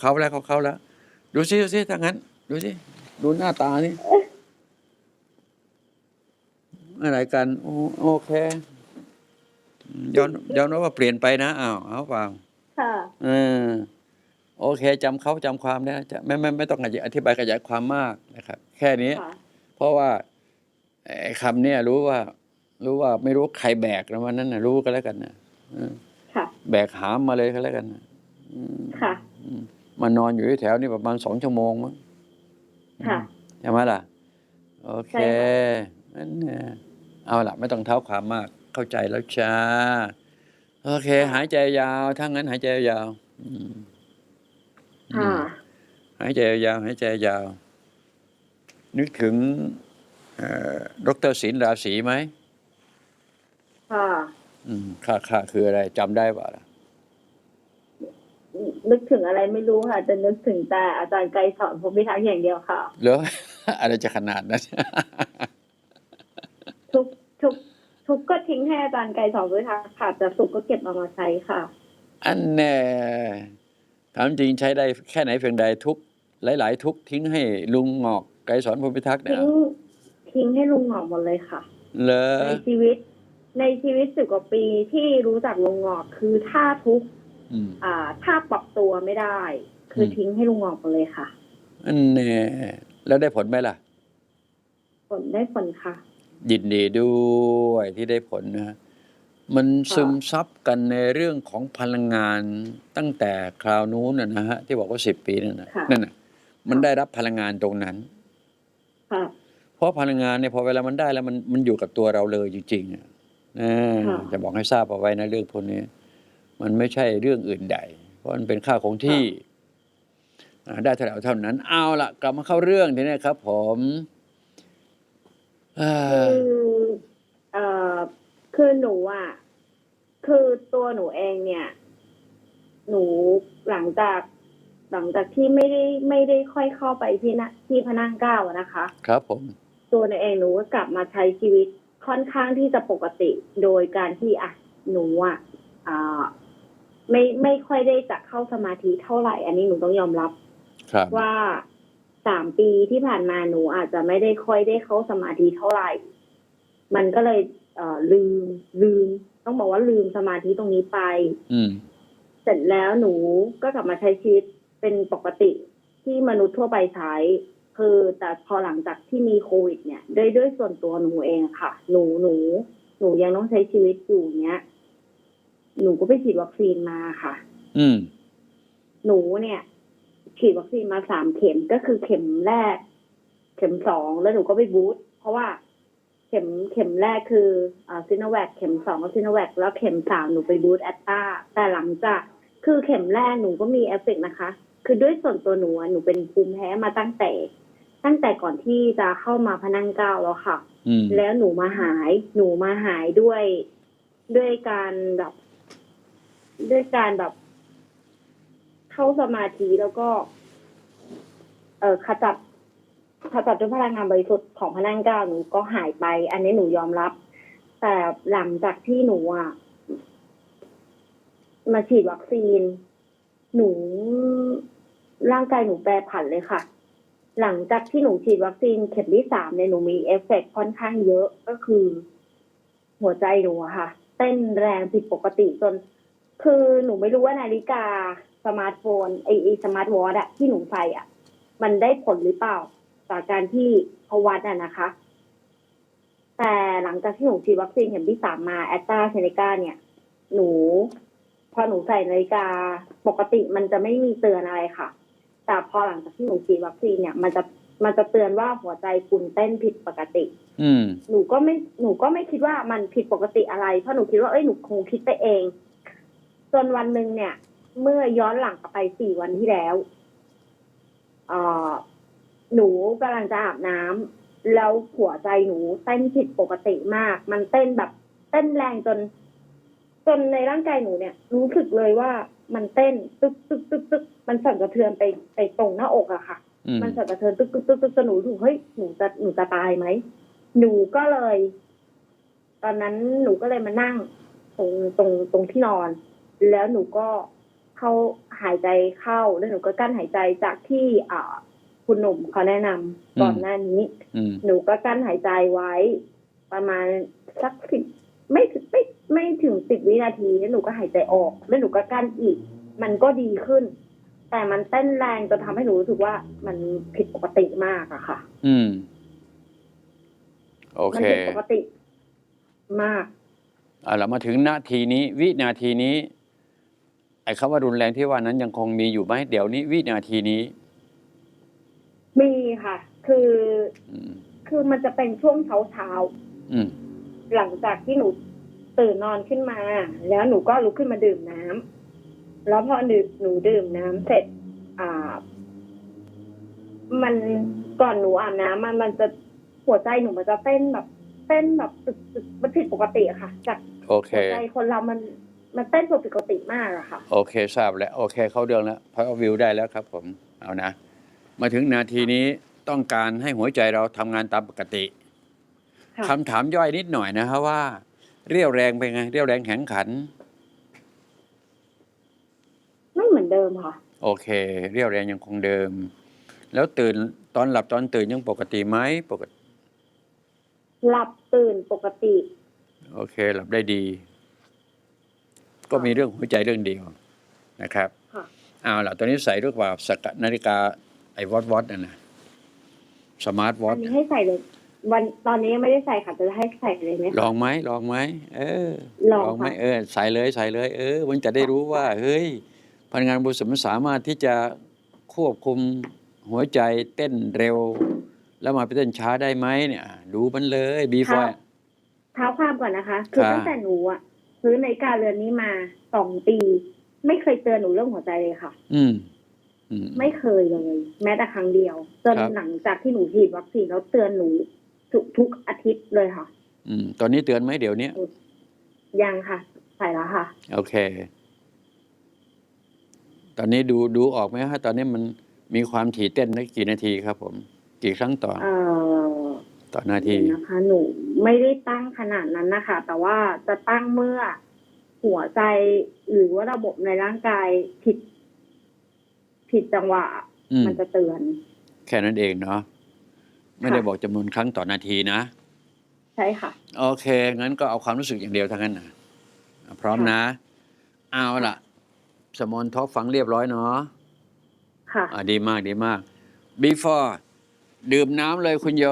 เขาแล้วเขาเขาแล้ว ดูซิดูซิถ้างั้น ดูซิดูหน้าตานี่อะไรกัน โอโอเคยอมยอมรับว่าเปลี่ยนไปนะอ้าวเอาเปล่าค่ะเออโอเคจำเขาจำความได้จะไม่ไม่ไม่ต้องอธิบายขยายความมากนะครับ แค่นี้ค่ะเพราะว่าไอ้คำเนี่ยรู้ว่า รู้ว่าไม่รู้ใครแบกนะวันนั้นนะรู้ก็แล้วกันนะเออค่ะแบกหามมาเลยก็แล้วกันนะอืมค่ะอื มมานอนอยู่ที่แถวนี่ประมาณสองชั่วโมงมั้งค่ะใช่ไหมล่ะ โอเคใช่ค่ะนั่นเนี่ยเอาล่ะ ไม่ต้องเท้าความมาก เข้าใจแล้วจ้าโอเค หายใจยาวถ้างั้นหายใจยาวอืมค่ะหายใจยาวหายใจยาว นึกถึงเอ่อดรศิลป์ราศีไหมค่ะอืมค่าค่าคืออะไรจำได้ป่ะล่ะ นึกถึงอะไรไม่รู้ค่ะจะนึกถึงแต่อาจารย์ไกรสอนผมพิทักษ์อย่างเดียวค่ะเหรออะไรจะขนาดนั้นทุกทุกทุกก็ทิ้งให้อาจารย์ไกรสอนพิทักษ์ค่ะแต่สุขก็เก็บเอามาใช้ค่ะ อันแน่ถามจริงใช้ได้แค่ไหนเพียงใดทุกหลาย ๆ ทุกทิ้งให้ลุงงอกไกรสอนพรหมพิทักษ์เนี่ทิ้ยงทิ้งให้ลุงหงอกหมดเลยค่ะเหรอในชีวิต ในชีวิตสิบกว่าปีที่รู้จักลุงหงอกคือถ้าทุกข์ อืมอ่า ถ้าปรับตัวไม่ได้ คืออมทิ้งให้ลุงหงอกหมดเลยค่ะอันแน่แล้วได้ผลไหมล่ะ ผลได้ผลค่ะ ยินดีด้วยที่ได้ผลนะ มันซึมซับกันในเรื่องของพลังงานตั้งแต่คราวนู้นนะนะฮะ ที่บอกว่าสิบปีนั่นนะค่ะนั่นน่ะมันได้รับพลังงานตรงนั้นค่ะเพราะพลังงานเนี่ยพอเวลามันได้แล้วมันมันอยู่กับตัวเราเลยจริงๆอะนะค่ะจะบอกให้ทราบเอาไว้นะเรื่องพวกนี้ มันไม่ใช่เรื่องอื่นใด เพราะมันเป็นค่าคงที่อ่าได้เท่าไหร่เอาเท่านั้น เอาละกลับมาเข้าเรื่องทีนี้ครับ ผมเอ่คืออเอ่อคือหนูอะคือตัวหนูเองเนี่ย หนูหลังจากหลังจากที่ไม่ได้ไม่ได้ค่อยเข้าไปที่นะที่พระนังเกล้าอะนะคะ ครับผม ตัวหนูเองหนูก็กลับมาใช้ชีวิตค่อนข้างที่จะปกติโดยการที่อะหนูอะอ่า ไม่ไม่ค่อยได้จะเข้าสมาธิเท่าไหร่ อันนี้หนูต้องยอมรับครับว่าสามปีที่ผ่านมาหนูอาจจะไม่ได้ค่อยได้เข้าสมาธิเท่าไหร่ มันก็เลยเอ่อลืมลืม ต้องบอกว่าลืมสมาธิตรงนี้ไป อืม เสร็จแล้วหนูก็กลับมาใช้ชีวิตเป็นปกติที่มนุษย์ทั่วไปใช้ คือแต่พอหลังจากที่มีโควิด เนี่ยด้วยด้วยส่วนตัวหนูเองอะค่ะ หนูหนู หนูยังต้องใช้ชีวิตอยู่เนี้ย หนูก็ไปฉีดวัคซีนมาค่ะ อืม หนูเนี่ย ฉีดวัคซีนมาสามเข็มก็คือเข็มแรก เข็มสองแล้วหนูก็ไปบูสต์เพราะว่าเข็มเข็มแรกคืออ่าซิโนแวคเข็มสองก็ซิโนแวคแล้วเข็มสามหนูไปบูสต์แอตตาแต่หลังจากคือเข็มแรกหนูก็มีเอฟเฟกต์นะคะ คือด้วยส่วนตัวหนูอะหนูเป็นภูมิแพ้มาตั้งแต่ ตั้งแต่ก่อนที่จะเข้ามาพนังเก้าแล้วค่ะอืมแล้วหนูมาหาย หนูมาหายด้วยด้วยการแบบ ด้วยการแบบ เข้าสมาธิแล้วก็ เออขจัดขจัดด้วยพลังงานบริสุทธิ์ของพนังเก้าหนูก็หายไป อันนี้หนูยอมรับ แต่หลังจากที่หนูอะมาฉีดวัคซีน หนูร่างกายหนูแปรผันเลยค่ะ หลังจากที่หนูฉีดวัคซีนเข็มที่สามเนี่ยหนูมีเอฟเฟกต์ค่อนข้างเยอะก็คือ หัวใจหนูอะค่ะ เต้นแรงผิดปกติจน คือหนูไม่รู้ว่านาฬิกาสมาร์ทโฟนไอไอสมาร์ทวอทอะที่หนูใส่อะมันได้ผลหรือเปล่าจากการที่เขาวัดอะนะคะ แต่หลังจากที่หนูฉีดวัคซีนเข็มที่สามมาแอตตาเซเนกาเนี่ย หนู พอหนูใส่นาฬิกาปกติมันจะไม่มีเตือนอะไรค่ะ แต่พอหลังจากที่หนูฉีดวัคซีนเนี่ย มันจะมันจะเตือนว่าหัวใจคุณเต้นผิดปกติ อืม หนูก็ไม่หนูก็ไม่คิดว่ามันผิดปกติอะไรเพราะหนูคิดว่าเอ้ยหนูคงคิดไปเอง จนวันหนึ่งเนี่ย เมื่อย้อนหลังกลับไปสี่วันที่แล้วเอ่อหนูกำลังจะอาบน้ำแล้วหัวใจหนูเต้นผิดปกติมาก มันเต้นแบบเต้นแรงจน จนในร่างกายหนูเนี่ย รู้สึกเลยว่ามันเต้นตึกตึกตึกตึกมันสั่นสะเทือนไปไปตรงหน้าอกอะค่ะอืมมันสั่นสะเทือนตึกตึกตึกตึกจนหนูถูกเฮ้ยหนูจะหนูจะตายไหมหนูก็เลย ตอนนั้นหนูก็เลยมานั่ง ตรงตรงตรงที่นอน แล้วหนูก็เขาหายใจเข้าแล้วหนูก็กั้นหายใจจากที่อ่าคุณหนุ่มเขาแนะนำก่อนหน้านี้ อืม หนูก็กั้นหายใจไว้ ประมาณสักสิบไม่ถึงไม่ไม่ถึงสิบวินาทีแล้วหนูก็หายใจออก แล้วหนูก็กั้นอีก มันก็ดีขึ้น แต่มันเต้นแรงจนทำให้หนูรู้สึกว่ามันผิดปกติมากอะค่ะ อืม โอมัเคผิดปกติมากเอาละมาถึงนาทีนี้ วินาทีนี้ ไอ้คำว่ารุนแรงที่ว่านั้นยังคงมีอยู่ไหมเดี๋ยวนี้วินาทีนี้ มีค่ะ คืออืมคือมันจะเป็นช่วงเช้าเช้าๆอืมหลังจากที่หนูตื่นนอนขึ้นมา แล้วหนูก็ลุกขึ้นมาดื่มน้ำแล้วพอหนูหนูดื่มน้ำเสร็จ อ่า มันก่อนหนูอาบน้ำมันมันจะหัวใจหนูมันจะเต้นแบบเต้นแบบตึกตึกมันผิดปกติอะค่ะ จากโอเคหัวใจคนเรามัน มันเต้นผิดปกติมากอะค่ะ โอเคทราบแล้วโอเคเข้าเรื่องแล้วพอวิวได้แล้วครับผมเอานะ มาถึงนาทีนี้ต้องการให้หัวใจเราทำงานตามปกติค่ะ คำถามย่อยนิดหน่อยนะฮะว่า เรี่ยวแรงเป็นไง เรี่ยวแรงแข็งขัน ไม่เหมือนเดิมค่ะ โอเค เรี่ยวแรงยังคงเดิม แล้วตื่นตอนหลับตอนตื่นยังปกติไหมปกติหลับตื่นปกติ โอเค หลับได้ดี ก็มีเรื่องหัวใจเรื่องเดียวนะครับค่ะเอาล่ะตอนนี้ใส่ด้วยว่าสกัดนาฬิกาไอ้วอตวอตนั่นนะสมาร์ทวออัทนนี้ให้ใส่เลยวันตอนนี้ยังไม่ได้ใส่ค่ะจะให้ใส่เลยไหมลคะองไหมลองไหมเออลองไหมค่ะเออใส่เลยใส่เลย เออ มันจะได้รู้ว่า เฮ้ยพนักงานบริษัทมันสามารถที่จะควบคุมหัวใจเต้นเร็ว แล้วมาไปเต้นช้าได้ไหมเนี่ย ดูมันเลยบีฟอค่ะเท้าความก่อนนะคะ คือค่ะตั้งแต่หนูอะ ซื้อในาฬิกาเรือนนี้มาสองปี ไม่เคยเตือนหนูเรื่องหัวใจเลยค่ะ อืม อืม ไม่เคยเลย แม้แต่ครั้งเดียว จนครับ หลังจากที่หนูฉีดวัคซีนแล้วเตือนหนูทุกทุกอาทิตย์เลยค่ะ อืม ตอนนี้เตือนไหมเดี๋ยวนี้ยังค่ะ ใส่แล้วค่ะ โอเค ตอนนี้ดูดูออกไหมฮะตอนนี้มันมีความถี่เต้นได้กี่นาทีครับผม กี่ครั้งต่อเอ่อต่อนาทีเดี๋ยวนะคะ หนู ไม่ได้ตั้งขนาดนั้นนะคะ แต่ว่าจะตั้งเมื่อหัวใจหรือว่าระบบในร่างกายผิด ผิดจังหวะ อืม มันจะเตือน แค่นั้นเองเนาะไม่ได้บอกจำนวนครั้งต่อนาทีนะ ใช่ค่ะ โอเค งั้นก็เอาความรู้สึกอย่างเดียวทั้งนั้นนะพร้อมนะ เอาล่ะ สมอนท็อปฟังเรียบร้อยเนาะค่ะ อ่าดีมากดีมาก before ดื่มน้ำเลยคุณโย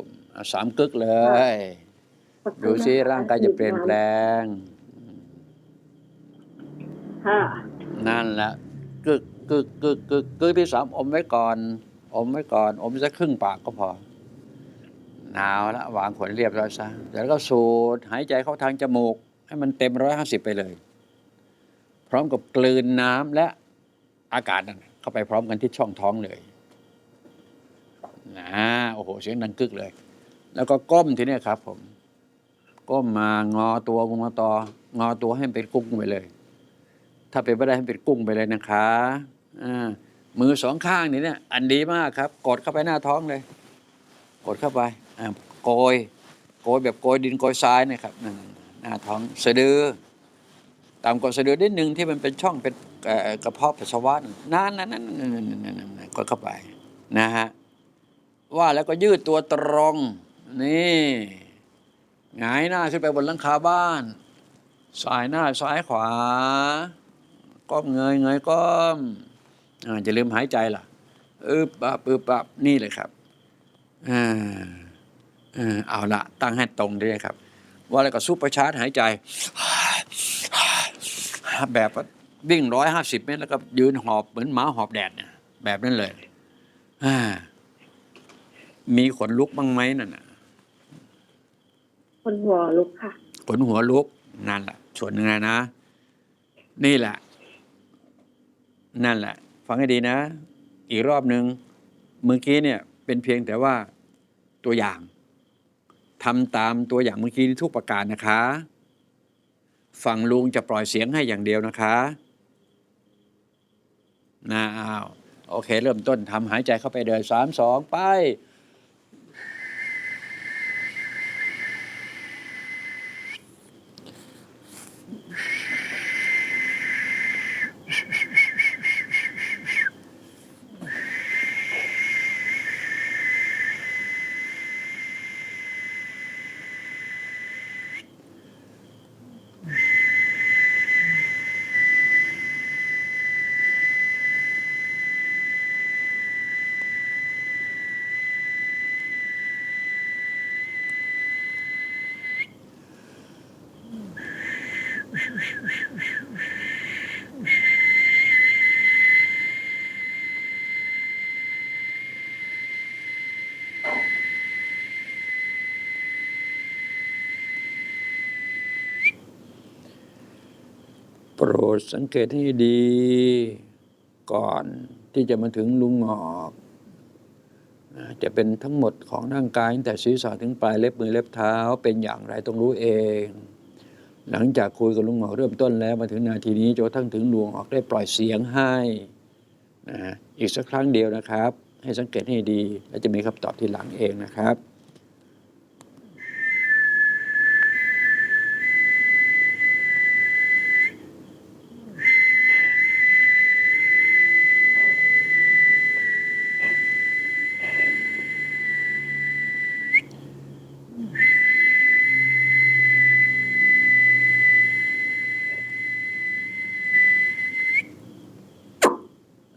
ม อะสามกึกเลยดูซิร่างกายจะเปลี่ยนแปลง ค่ะ นั่นแหละกึกกึกกึกกึกกึกที่สามอมไว้ก่อน อมไว้ก่อน อมสักครึ่งปากก็พอหนาวแล้ววางขวดเรียบร้อยซะแล้วก็สูดหายใจเข้าทางจมูก ให้มันเต็มร้อยห้าสิบไปเลย พร้อมกับกลืนน้ำและอากาศนั่นเข้าไปพร้อมกันที่ช่องท้องเลยนะโอ้โห เสียงดังกึกเลย แล้วก็ก้มทีนี้ครับ ผม ก้มมางอตัวงอตองอตัวให้เป็นกุ้งไปเลย ถ้าเป็นไม่ได้ให้เป็นกุ้งไปเลยนะคะอ่ามือสองข้างนี่เนี่ย อันดีมากครับ กดเข้าไปหน้าท้องเลย กดเข้าไปอ่าโกยโกยแบบโกยดินโกยทรายนะครับนั่นหน้าท้องสะดือตามกดสะดือนิดนึงที่มันเป็นช่องเป็นกระเพาะปัสสาวะนั่นนั่นนั่นนั่นนั่นกดเข้าไปนะฮะว่าแล้วก็ยืดตัวตรง นี่หงายหน้าขึ้นไปบนหลังคาบ้าน สายหน้าซ้ายขวา ก้มเงยเงยก้มอจะลืมหายใจล่ะอึบปับอึบปับนี่เลยครับอ่าอ่าเอาละตั้งให้ตรงด้วยครับ ว่าแล้วก็ซุปเปอร์ชาร์จหายใจ แบบวิ่งร้อยห้าสิบเมตรแล้วก็ยืนหอบเหมือนหมาหอบแดดเนี่ยแบบนั้นเลยอมีขนลุกบ้างไหมนั่นน่ะ คนหัวลุกค่ะขนหัวลุกนั่นแหละส่วนหนึ่งนะ นี่แหละ นั่นแหละ ฟังให้ดีนะ อีกรอบหนึ่งเมื่อกี้เนี่ย เป็นเพียงแต่ว่าตัวอย่างทำตามตัวอย่างเมื่อกี้ทุกประการนะคะ ฝั่งลุงจะปล่อยเสียงให้อย่างเดียวนะคะนะอ้าวโอเค เริ่มต้นทำหายใจเข้าไปเดินสามสองไป โปรดสังเกตให้ดี ก่อนที่จะมาถึงลุงหงอกจะเป็นทั้งหมดของร่างกายตั้งแต่ศีรษะถึงปลายเล็บมือเล็บเท้าเป็นอย่างไรต้องรู้เอง หลังจากคุยกับลุงหงอกเริ่มต้นแล้วมาถึงนาทีนี้จนทั้งถึงลุงหงอกได้ปล่อยเสียงให้นะอีกสักครั้งเดียวนะครับ ให้สังเกตให้ดี และจะมีคำตอบที่หลังเองนะครับ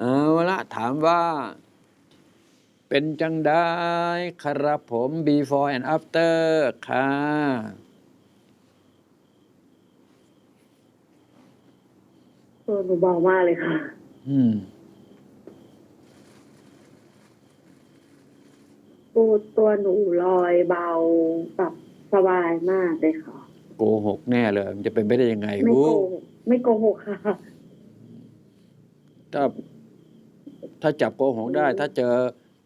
เอาละถามว่า เป็นจังได้ครับผม before and after ค่ะตัวหนูเบามากเลยค่ะ อืมตัวตัวหนูลอยเบาแบบสบายมากเลยค่ะ โกหกแน่เลย มันจะเป็นไปได้ยังไงไม่วูโกหกไม่โกหกค่ะ ถ้า ถ้าจับโกหกได้ ถ้าเจอ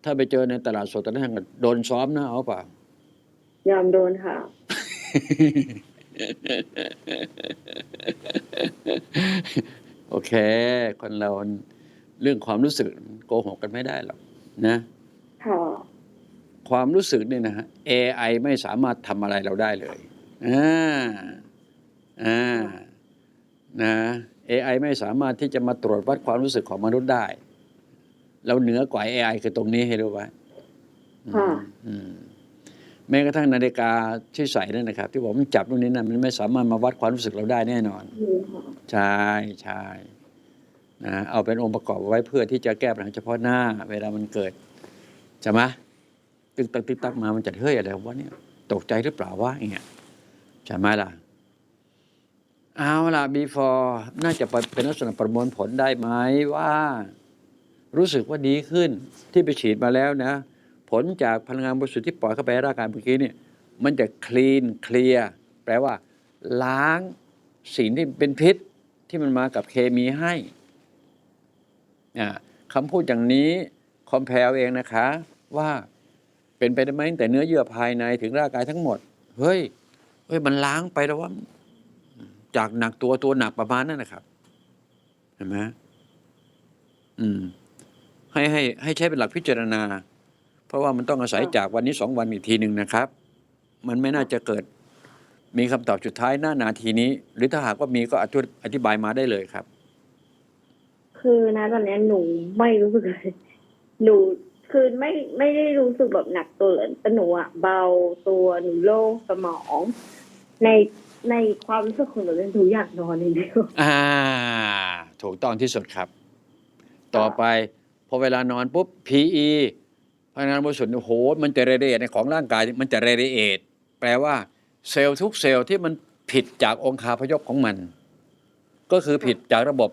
ถ้าไปเจอในตลาดสดตอนนั้นก็โดนซ้อมนะเอาเปล่ายอมโดนค่ะ โอเค คนเราเรื่องความรู้สึกโกหกกันไม่ได้หรอกนะค่ะความรู้สึกเนี่ยนะฮะ AI ไม่สามารถทำอะไรเราได้เลยอ่าอ่านะ AI ไม่สามารถที่จะมาตรวจวัดความรู้สึกของมนุษย์ได้ เราเหนือกว่า AI คือตรงนี้ให้รู้ไว้ค่ะอืมแม้กระทั่งนาฬิกาที่ใส่นั่นนะครับ ที่บอกมันจับตรงนี้นะมันไม่สามารถมาวัดความรู้สึกเราได้แน่นอนนี่ค่ะใช่ใช่นะเอาเป็นองค์ประกอบไว้เพื่อที่จะแก้ปัญหาเฉพาะหน้า เวลามันเกิดใช่ไหมตึกตักตึกตักมามันจะเฮ้ยอะไรวะเนี่ย ตกใจหรือเปล่าวะอย่างเงี้ยใช่ไหมล่ะเอาล่ะ before น่าจะเป็นลักษณะประมวลผลได้ไหมว่า รู้สึกว่าดีขึ้นที่ไปฉีดมาแล้วนะ ผลจากพลังงานบริสุทธิ์ที่ปล่อยเข้าไปร่างกายเมื่อกี้เนี่ยมันจะคลีนเคลียร์แปลว่า ล้างสิ่งที่เป็นพิษที่มันมากับเคมีให้คำพูดอย่างนี้คอมเพลเองนะคะว่าเป็นไปได้ไหมแต่เนื้อเยื่อภายในถึงร่างกายทั้งหมด เฮ้ยเฮ้ยมันล้างไปแล้วว่า จากหนักตัวตัวหนักประมาณนั้นนะครับเห็นไหมอืม ให้ให้ให้ใช้เป็นหลักพิจารณา เพราะว่ามันต้องอาศัยค่ะจากวันนี้สองวันอีกทีหนึ่งนะครับ มันไม่น่าจะเกิดมีคำตอบสุดท้ายหน้านาทีนี้ หรือถ้าหากว่ามีก็อธิอธิบายมาได้เลยครับ คือนะตอนนี้หนูไม่รู้สึกเลยหนูคือไม่ไม่ได้รู้สึกแบบหนักตัวเลยแต่หนูอะเบาตัวหนูโล่งสมอง ในในความรู้สึกของหนูเป็นหนูอยากนอนอย่างเดียวอ่า ถูกต้องที่สุดครับ ต่อไป พอเวลานอนปุ๊บ PE พลังงานบริสุทธิ์โอ้โห มันจะเรเดตในของร่างกายมันจะเรเดตแปลว่าเซลล์ทุกเซลล์ที่มันผิดจากองคาพยพของมัน ก็คือผิดจากระบบ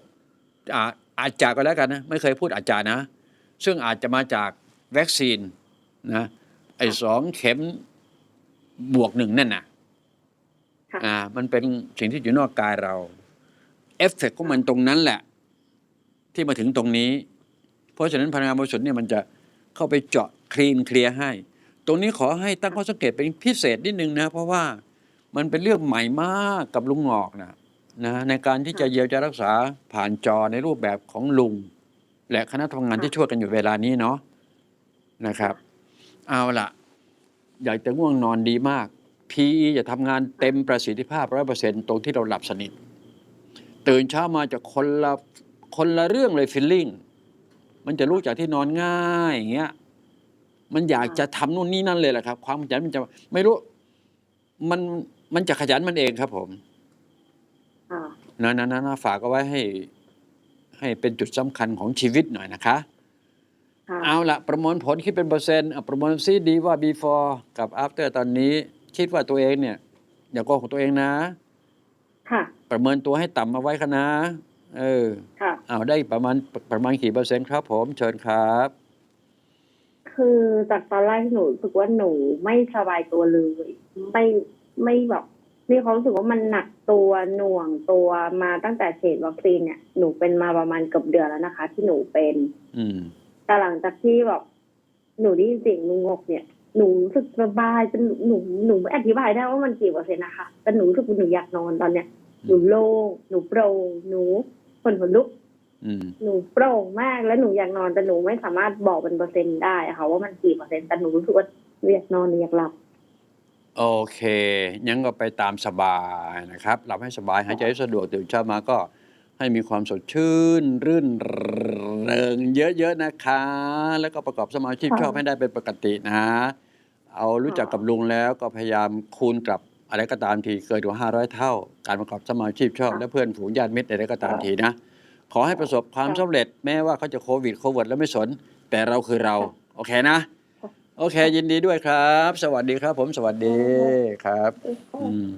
อาอาจจะก็แล้วกันนะไม่เคยพูดอาจจะนะ ซึ่งอาจจะมาจากวัคซีนนะไอ้สองเข็มบวกหนึ่งนั่นน่ะค่ะอ่ามันเป็นสิ่งที่อยู่นอกกายเรา เอฟเฟกต์ของมันตรงนั้นแหละ ที่มาถึงตรงนี้ เพราะฉะนั้นพลังงานบริสุทธิ์เนี่ยมันจะเข้าไปเจาะคลีนเคลียร์ให้ ตรงนี้ขอให้ตั้งข้อสังเกตเป็นพิเศษนิดนึงนะ เพราะว่ามันเป็นเรื่องใหม่มากกับลุงหงอกนะนะในการที่จะเยียวยารักษาผ่านจอในรูปแบบของลุง และคณะทำงานที่ช่วยกันอยู่เวลานี้เนาะนะครับ เอาละอยากจะง่วงนอนดีมาก PE จะทำงานเต็มประสิทธิภาพร้อยเปอร์เซ็นต์ตรงที่เราหลับสนิท ตื่นเช้ามาจะคนละคนละเรื่องเลยฟีลลิ่ง มันจะรู้จากที่นอนง่ายอย่างเงี้ยมันอยากจะทำนู่นนี่นั่นเลยแหละครับ ความขยันมันจะไม่รู้ มันมันจะขยันมันเองครับ ผมค่ะนะนะนะนะฝากเอาไว้ให้ ให้เป็นจุดสำคัญของชีวิตหน่อยนะคะค่ะเอาละประมวลผลคิดเป็นเปอร์เซ็นต์อะประมวลซีดีว่า before กับ after ตอนนี้ คิดว่าตัวเองเนี่ย อย่าโกหกตัวเองนะ ค่ะ ประเมินตัวให้ต่ำมาไว้คะนะ เออค่ะเอาได้ประมาณประมาณกี่เปอร์เซ็นต์ครับผมเชิญครับ คือจากตอนแรกที่หนูรู้สึกว่าหนูไม่สบายตัวเลยไม่ไม่แบบมีความรู้สึกว่ามันหนักตัวหน่วงตัวมาตั้งแต่ฉีดวัคซีนเนี่ยหนูเป็นมาประมาณเกือบเดือนแล้วนะคะ ที่หนูเป็น อืม แต่หลังจากที่แบบหนูได้ยินเสียงลุงงกเนี่ยหนูรู้สึกสบายจนหนูหนูหนูไม่อธิบายได้ว่ามันกี่เปอร์เซ็นต์นะคะแต่หนูรู้สึกว่าหนูอยากนอนตอนเนี้ยหนูโล่งหนูโปร่งหนู ขนหัวลุกอืมหนูโปร่งมากแล้วหนูอยากนอนแต่หนูไม่สามารถบอกเป็นเปอร์เซ็นต์ได้อะค่ะว่ามันกี่เปอร์เซ็นต์แต่หนูรู้สึกว่าหนูอยากนอนหนูอยากหลับ โอเคยังก็ไปตามสบายนะครับหลับให้สบายหายใจให้สะดวกตื่นเช้ามาก็ให้มีความสดชื่น รื่นเริงเยอะๆนะคะ แล้วก็ประกอบสมาชีพค่ะชอบให้ได้เป็นปกตินะ เอารู้จักกับลุงแล้วก็พยายามคูณกลับ อะไรก็ตามทีเกินกว่า 500 เท่า การประกอบสมาชีพชอบ และเพื่อนฝูงญาติมิตรอะไรก็ตามทีนะ ขอให้ประสบความสำเร็จแม้ว่าเขาจะโควิดโควิดแล้วไม่สน แต่เราคือเรา โอเคนะ โอเคยินดีด้วยครับ สวัสดีครับผมสวัสดีครับอืม